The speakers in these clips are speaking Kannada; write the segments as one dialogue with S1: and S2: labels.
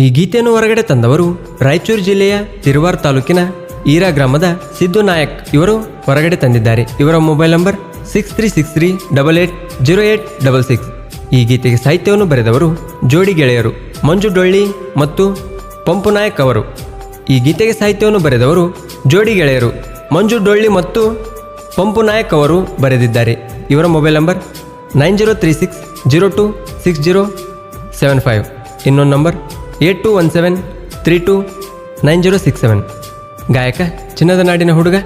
S1: ಈ ಗೀತೆಯನ್ನು ಹೊರಗಡೆ ತಂದವರು ರಾಯಚೂರು ಜಿಲ್ಲೆಯ ತಿರುವಾರ್ ತಾಲೂಕಿನ ಈರಾ ಗ್ರಾಮದ ಸಿದ್ದು ನಾಯಕ್. ಇವರು ಹೊರಗಡೆ ತಂದಿದ್ದಾರೆ. ಇವರ mobile number six three six three double eight zero eight double six. ಈ ಗೀತೆಗೆ ಸಾಹಿತ್ಯವನ್ನು ಬರೆದವರು ಜೋಡಿ ಗೆಳೆಯರು ಮಂಜು ಡೊಳ್ಳಿ ಮತ್ತು ಪಂಪು ನಾಯಕ್ ಅವರು. ಈ ಗೀತೆಗೆ ಸಾಹಿತ್ಯವನ್ನು ಬರೆದವರು ಜೋಡಿ ಗೆಳೆಯರು ಮಂಜು ಡೊಳ್ಳಿ ಮತ್ತು ಪಂಪು ನಾಯಕ್ ಅವರು ಬರೆದಿದ್ದಾರೆ. ಇವರ mobile number nine zero three six zero two six zero seven five. ಇನ್ನೊಂದು number eight two one seven three two nine zero six seven. ಗಾಯಕ, ಚಿನ್ನದ ನಾಡಿನ ಹುಡುಗ,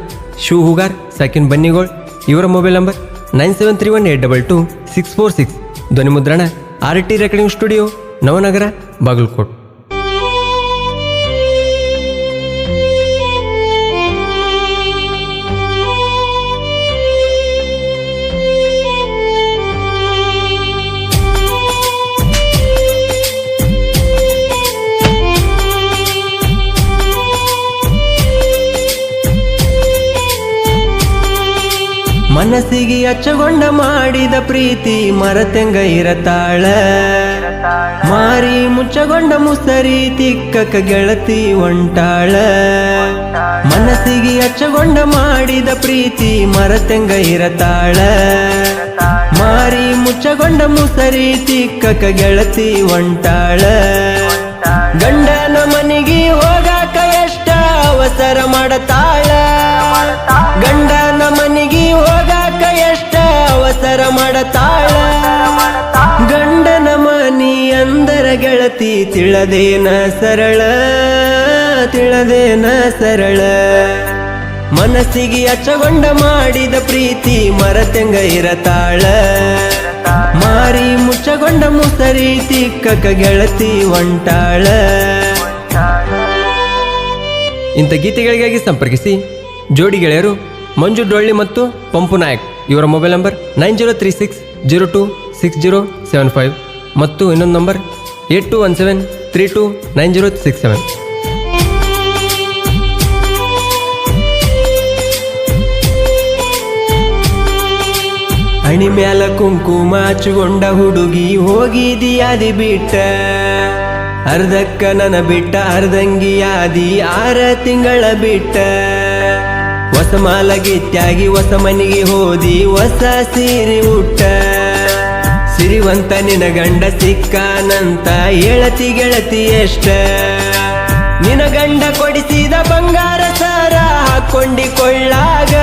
S1: ಶೂ ಹುಗಾರ್, ಸಾಕಿನ್ ಬನ್ನಿಗೋಳ್, ಇವರ mobile number nine seven three one eight double two six four six. ಧ್ವನಿ ಮುದ್ರಣ R T recording studio, Navanagar, Bagalkot. ಮನಸ್ಸಿಗೆ ಅಚ್ಚಗೊಂಡ ಮಾಡಿದ ಪ್ರೀತಿ ಮರತೆಂಗ ಇರತಾಳ. ಮಾರಿ ಮುಚ್ಚಗೊಂಡ ಮುಸರಿ ತಿಕ್ಕಕ ಗೆಳತಿ ಒಂಟಾಳ. ಮನಸ್ಸಿಗೆ ಅಚ್ಚಗೊಂಡ ಮಾಡಿದ ಪ್ರೀತಿ ಮರತೆಂಗ ಇರತಾಳ. ಮಾರಿ ಮುಚ್ಚಗೊಂಡ ಮುಸರಿ ತಿಕ್ಕಕ ಗೆಳತಿ ಒಂಟಾಳ. ಗಂಡನ ಮನಿಗೆ ಹೋಗಾಕ ಎಷ್ಟ ಅವಸರ ಮಾಡತಾಳ. ಗಂಡನ ಮನಿಗೆ ಅವಸರ ಮಾಡತಾಳ. ಗಂಡನ ಮನಿ ಅಂದರ ಗೆಳತಿ ತಿಳದೇನ ಸರಳ ತಿಳದೇನ ಸರಳ. ಮನಸ್ಸಿಗೆ ಅಚ್ಚಗೊಂಡ ಮಾಡಿದ ಪ್ರೀತಿ ಮರತೆಂಗ ಇರತಾಳ. ಮಾರಿ ಮುಚ್ಚಗೊಂಡ ಮುಸರಿ ತಿಕ್ಕಕ ಗೆಳತಿ ಒಂಟಾಳ ಇಂಥ ಗೀತೆಗಳಿಗಾಗಿ ಸಂಪರ್ಕಿಸಿ ಜೋಡಿ ಗೆಳೆಯರು ಮಂಜು ಡೊಳ್ಳಿ ಮತ್ತು ಪಂಪು ನಾಯಕ್. ಇವರ mobile number nine zero three six zero two six zero seven five ಮತ್ತು ಇನ್ನೊಂದು number eight two one seven three two nine zero six seven. ಹಣಿ ಮ್ಯಾಲ ಕುಂಕುಮ ಹಚ್ಕೊಂಡ ಹುಡುಗಿ ಹೋಗಿದಿಯಾದಿ ಬಿಟ್ಟ. ಅರ್ಧಕ್ಕ ನನ ಬಿಟ್ಟ ಅರ್ಧಂಗಿಯಾದಿ ಆರ ತಿಂಗಳ ಬಿಟ್ಟ. ಹೊಸ ಮಾಲಗಿತ್ಯಾಗಿ ಹೊಸ ಮನೆಗೆ ಹೋದಿ, ಹೊಸ ಸೀರೆ ಉಟ್ಟ. ಸಿರಿವಂತ ನಿನ ಗಂಡ ಸಿಕ್ಕಾನಂತ ಏಳತಿ ಗೆಳತಿ ಎಷ್ಟ. ನಿನ ಗಂಡ ಕೊಡಿಸಿದ ಬಂಗಾರ ಸಾರ ಹಾಕೊಂಡಿಕೊಳ್ಳಾಗ.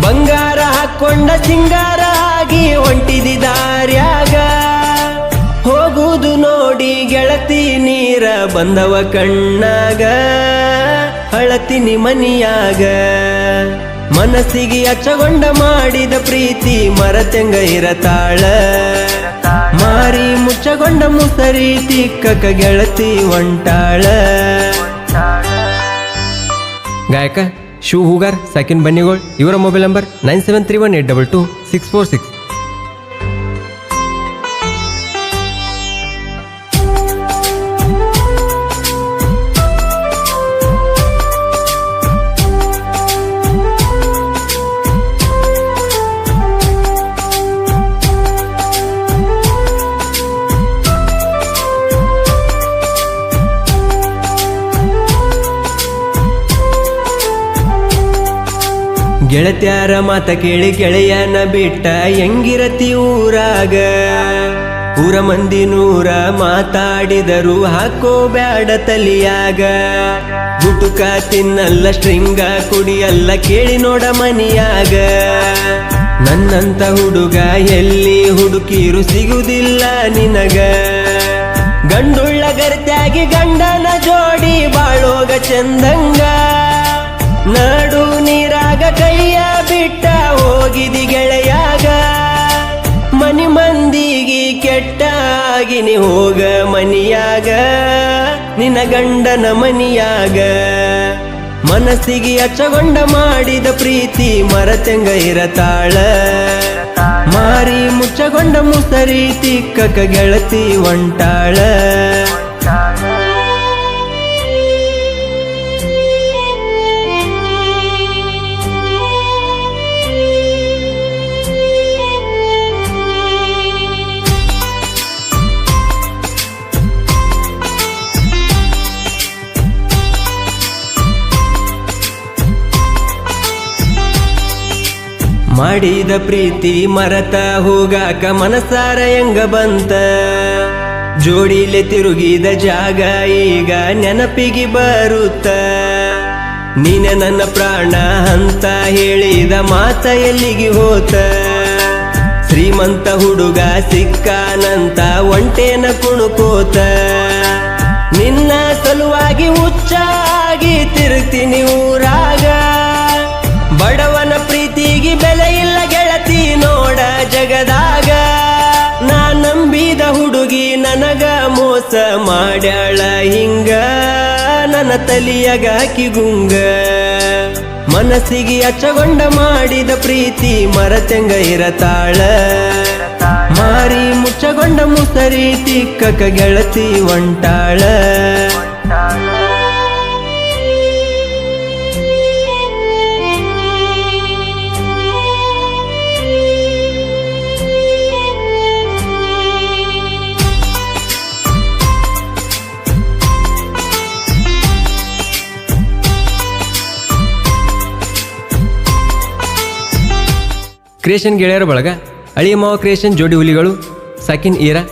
S1: ಬಂಗಾರ ಹಾಕೊಂಡ ಸಿಂಗಾರ ಆಗಿ ಹೊಂಟಿದಿ ದಾರ್ಯಾಗ. ಹೋಗುವುದು ನೋಡಿ ಗೆಳತಿ ನೀರ ಬಂದವ ಕಣ್ಣಾಗ. ಹಳತಿನಿ ಮನಿಯಾಗ. ಮನಸ್ಸಿಗೆ ಅಚ್ಚಗೊಂಡ ಮಾಡಿದ ಪ್ರೀತಿ ಮರತೆಂಗ ಇರತಾಳ. ಮಾರಿ ಮುಚ್ಚಗೊಂಡ ಮುಸರಿ ತಿಕ್ಕಕ ಗೆಳತಿ ಒಂಟಾಳ ಗಾಯಕ, ಶೂ ಹೂಗಾರ್ ಸಾಕಿನ್ ಬನ್ನಿಗೋಳ್, ಇವರ mobile number nine seven three one eight double two six four six. ಗೆಳತ್ಯಾರ ಮಾತ ಕೇಳಿ ಗೆಳೆಯನ ಬಿಟ್ಟ ಹೆಂಗಿರತಿ ಊರಾಗ? ಊರ ಮಂದಿ ನೂರ ಮಾತಾಡಿದರು ಹಾಕೋ ಬ್ಯಾಡ ತಲಿಯಾಗ. ಗುಟುಕ ತಿನ್ನಲ್ಲ, ಸ್ಟ್ರಿಂಗ ಕುಡಿಯಲ್ಲ, ಕೇಳಿ ನೋಡ ಮನಿಯಾಗ. ನನ್ನಂತ ಹುಡುಗ ಎಲ್ಲಿ ಹುಡುಕಿರು ಸಿಗುದಿಲ್ಲ ನಿನಗ. ಗಂಡುಳ್ಳ ಗರ್ತ್ಯಾಗಿ ಗಂಡನ ಜೋಡಿ ಬಾಳೋಗ ಚಂದಂಗ. ನಾಡು ನೀರಾಗ ಕೆಟ್ಟಾಗಿನಿ ಹೋಗ ಮನಿಯಾಗ, ನಿನ್ನ ಗಂಡನ ಮನಿಯಾಗ. ಮನಸ್ಸಿಗೆ ಅಚ್ಚಗೊಂಡ ಮಾಡಿದ ಪ್ರೀತಿ ಮರತೆಂಗ ಇರತಾಳ. ಮಾರಿ ಮುಚ್ಚಗೊಂಡ ಮುಸರಿ ತಿಕ್ಕಕ ಗೆಳತಿ ಒಂಟಾಳ. ಮಾಡಿದ ಪ್ರೀತಿ ಮರತ ಹೋಗಾಕ ಮನಸಾರ ಹೆಂಗ ಬಂತ? ಜೋಡಿಲೆ ತಿರುಗಿದ ಜಾಗ ಈಗ ನೆನಪಿಗೆ ಬರುತ್ತ? ನೀನೆ ನನ್ನ ಪ್ರಾಣ ಅಂತ ಹೇಳಿದ ಮಾತ ಎಲ್ಲಿಗೆ ಹೋತ? ಶ್ರೀಮಂತ ಹುಡುಗ ಸಿಕ್ಕಾನಂತ ಒಂಟೇನ ಕುಣುಕೋತ? ನಿನ್ನ ಸಲುವಾಗಿ ಹುಚ್ಚಾಗಿ ತಿರುಗ್ತೀನಿ ಊರಾಗ? ಬಡವನ ಪ್ರೀತಿಗೆ ಬೆಲೆ ಮಾಡ್ಯಾಳ ಹಿಂಗ, ನನ್ನ ತಲಿಯಗಾಕಿ ಗುಂಗ. ಮನಸ್ಸಿಗೆ ಅಚ್ಚಗೊಂಡ ಮಾಡಿದ ಪ್ರೀತಿ ಮರತೆಂಗ ಇರತಾಳ. ಮಾರಿ ಮುಚ್ಚಗೊಂಡ ಮುಸರಿ ತಿಕ್ಕಕ ಗೆಳತಿ ಒಂಟಾಳ ಕ್ರಿಯೇಷನ್ ಗೆಳೆಯರ ಬಳಗ, ಅಳಿಯ ಮಾವ ಕ್ರಿಯೇಷನ್ ಜೋಡಿ ಹುಲಿಗಳು, ಸಾಕಿನ್ ಈರಾ,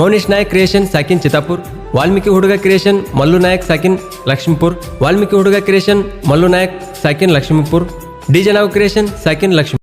S1: ಮೌನೇಶ್ ನಾಯಕ್ ಕ್ರಿಯೇಷನ್ ಸಾಕಿನ್ ಚಿತಾಪುರ್ ವಾಲ್ಮೀಕಿ ಹುಡುಗ ಕ್ರಿಯೇಷನ್ ಮಲ್ಲು ನಾಯಕ್ ಸಾಕಿನ್ ಲಕ್ಷ್ಮೀಪುರ್, ವಾಲ್ಮೀಕಿ ಹುಡುಗ ಕ್ರಿಯೇಷನ್ ಮಲ್ಲು ನಾಯಕ್ ಸಾಕಿನ್ ಲಕ್ಷ್ಮೀಪುರ್ ಡಿಜೆ ನಾವು ಕ್ರಿಯೇಷನ್ ಸಾಕಿನ್ ಲಕ್ಷ್ಮೀ